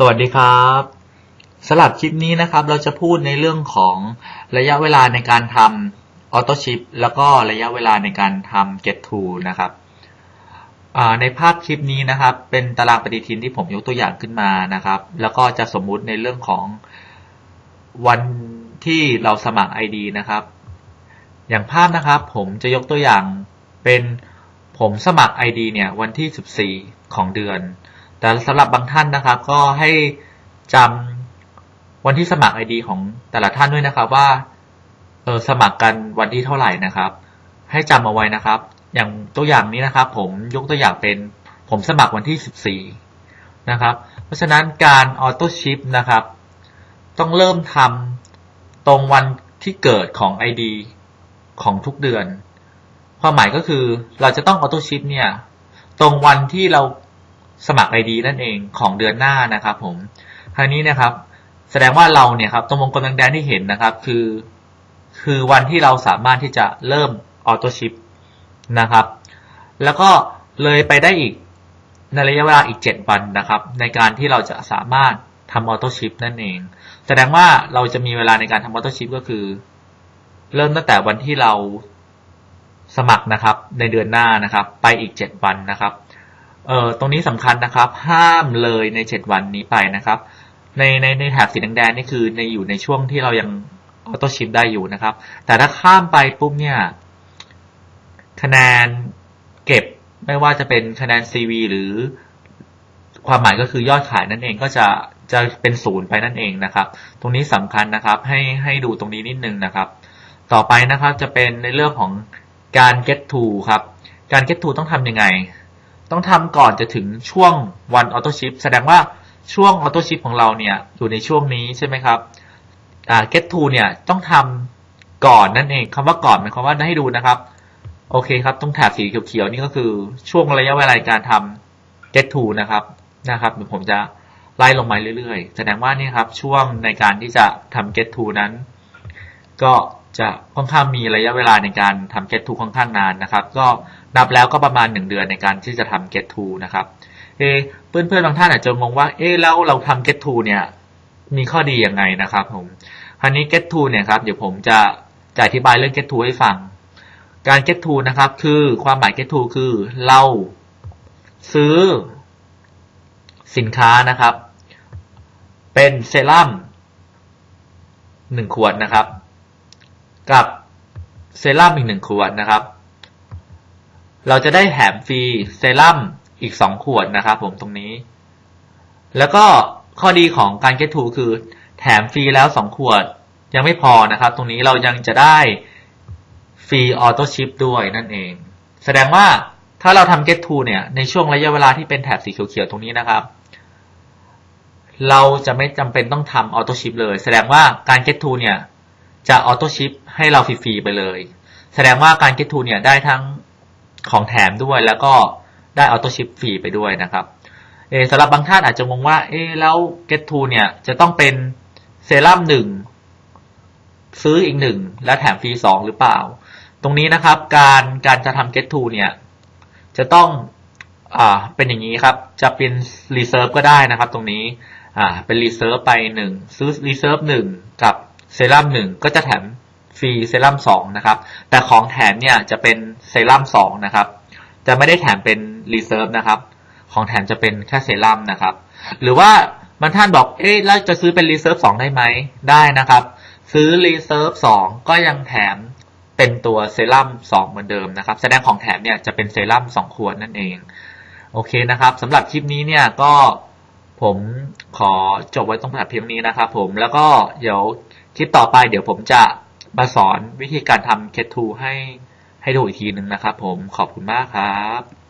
สวัสดีครับสำหรับคลิปนี้นะครับ เราจะพูดในเรื่องของระยะเวลาในการทำออโต้ชิปแล้วก็ระยะเวลาในการทำ get to นะครับในภาพคลิปนี้นะครับ เป็นตารางปฏิทินที่ผมยกตัวอย่างขึ้นมานะครับ แล้วก็จะสมมุติในเรื่องของวันที่เราสมัคร ID นะครับ อย่างภาพนะครับ ผมจะยกตัวอย่างเป็นผมสมัคร ID เนี่ยวันที่ 14 ของเดือน แต่สำหรับบางท่านนะครับ ก็ให้จำวันที่สมัคร ID ของแต่ละท่านด้วยนะครับว่าเออสมัครกันวันที่เท่าไหร่นะครับ ให้จำเอาไว้นะครับ อย่างตัวอย่างนี้นะครับ ผมยกตัวอย่างเป็นผมสมัครวันที่ 14 นะครับ เพราะฉะนั้นการออโต้ชิปนะครับ ต้องเริ่มทำตรงวันที่เกิดของ ID ของทุกเดือน ความหมายก็คือเราจะต้องออโต้ชิปเนี่ย ตรงวันที่เรา สมัคร ID นั่นเองของเดือนหน้านะครับผมคราวนี้นะครับ แสดงว่าเราเนี่ยครับตรงวงกลมแดงๆที่เห็นนะครับ คือ คือวันที่เราสามารถที่จะเริ่มออโต้ชิปนะครับ แล้วก็เลยไปได้อีกในระยะเวลาอีก 7 วันนะครับ ในการที่เราจะสามารถทำออโต้ชิปนั่นเอง แสดงว่าเราจะมีเวลาในการทำออโต้ชิปก็คือ เริ่มตั้งแต่วันที่เราสมัครนะครับ ในเดือนหน้านะครับ ไปอีก 7 วันนะครับ เอ่อตรงนี้สำคัญนะครับ ห้ามเลยใน 7 วันนี้ไปนะครับ ในในในแถบสีแดงๆนี่คือในอยู่ในช่วงที่เรายังออโต้ชิปได้อยู่นะครับ แต่ถ้าข้ามไปปุ๊บเนี่ยคะแนนเก็บไม่ว่าจะเป็นคะแนน CV หรือความหมายก็คือยอดขายนั่นเองก็จะจะเป็นศูนย์ไปนั่นเองนะครับ ตรงนี้สำคัญนะครับให้ให้ดูตรงนี้นิดนึงนะครับ ต่อไปนะครับจะเป็นในเรื่องของการ get to ครับ การ get to ต้องทำยังไง ต้องทำก่อนจะถึงช่วงวันออโต้ชิปแสดงว่าช่วงออโต้ชิปของเราเนี่ยอยู่ในช่วงนี้ใช่ไหมครับอ่า get to เนี่ยต้องทำก่อนนั่นเองคำว่าก่อนหมายความว่าให้ดูนะครับ โอเคครับตรงแถบสีเขียวๆนี่ก็คือช่วงระยะเวลาการทำ get to นะครับนะครับเดี๋ยวผมจะไล่ลงมาเรื่อยๆ แสดงว่านี่ครับช่วงในการที่จะทำ get to นั้น ก็จะค่อนข้างมีระยะเวลาในการทำ get to ค่อนข้างนานนะครับ ก็ นับแล้วก็ประมาณ 1 เดือนในการที่จะทำ get to นะครับเอเพื่อนเพื่อนบางท่านอาจจะงงว่าเอ๊แล้วเราทำ get to เนี่ยมีข้อดียังไงนะครับผมคราวนี้ get to เนี่ยครับเดี๋ยวผมจะจะอธิบายเรื่อง get to ให้ฟัง การ get to นะครับ คือความหมาย get to คือเราซื้อสินค้านะครับ เป็นเซรั่มหนึ่งขวดนะครับ กับเซรั่มอีกหนึ่งขวดนะครับ เราจะได้แถมฟรีเซรั่มอีกสองขวดนะครับผมตรงนี้ แล้วก็ข้อดีของการ get to คือ แถมฟรีแล้วสองขวดยังไม่พอนะครับ ตรงนี้เรายังจะได้ฟรีออโต้ชิปด้วยนั่นเอง แสดงว่าถ้าเราทำ get to เนี่ย ในช่วงระยะเวลาที่เป็นแถบสีเขียวๆตรงนี้นะครับ เราจะไม่จำเป็นต้องทำออโต้ชิปเลย แสดงว่าการ get to เนี่ย จะออโต้ชิปให้เราฟรีๆไปเลย แสดงว่าการ Get to เนี่ยได้ทั้ง ของแถมด้วยแล้วก็ได้ออโต้ชิปฟรีไปด้วยนะครับเอสำหรับบางท่านอาจจะงงว่าเอแล้ว Get to เนี่ยจะต้องเป็นเซรั่มหนึ่งซื้ออีกหนึ่งและแถมฟรีสองหรือเปล่า ตรงนี้นะครับการการจะทำ Get to เนี่ยจะต้องอ่าเป็นอย่างนี้ครับจะเป็น Reserve ก็ได้นะครับ ตรงนี้อ่าเป็น Reserve ไปหนึ่งซื้อ Reserve หนึ่งกับเซรั่มหนึ่งก็จะแถม ฟรีเซรั่มสองนะครับ แต่ของแถมเนี่ยจะเป็นเซรั่มสองนะครับ จะไม่ได้แถมเป็นรีเซิร์ฟนะครับ ของแถมจะเป็นแค่เซรั่มนะครับ หรือว่าบางท่านบอก เอ๊ะแล้วจะซื้อเป็นรีเซิร์ฟสองได้ไหม ได้นะครับ ซื้อรีเซิร์ฟสองก็ยังแถมเป็นตัวเซรั่มสองเหมือนเดิมนะครับ แสดงของแถมเนี่ยจะเป็นเซรั่มสองขวดนั่นเอง โอเคนะครับสำหรับคลิปนี้เนี่ยก็ผมขอจบไว้ตรงแบบเพียงนี้นะครับผมแล้วก็เดี๋ยวคลิปต่อไปเดี๋ยวผมจะ มาสอนวิธีการทำเคทูให้ให้ดูอีกทีหนึ่งนะครับผมขอบคุณมากครับ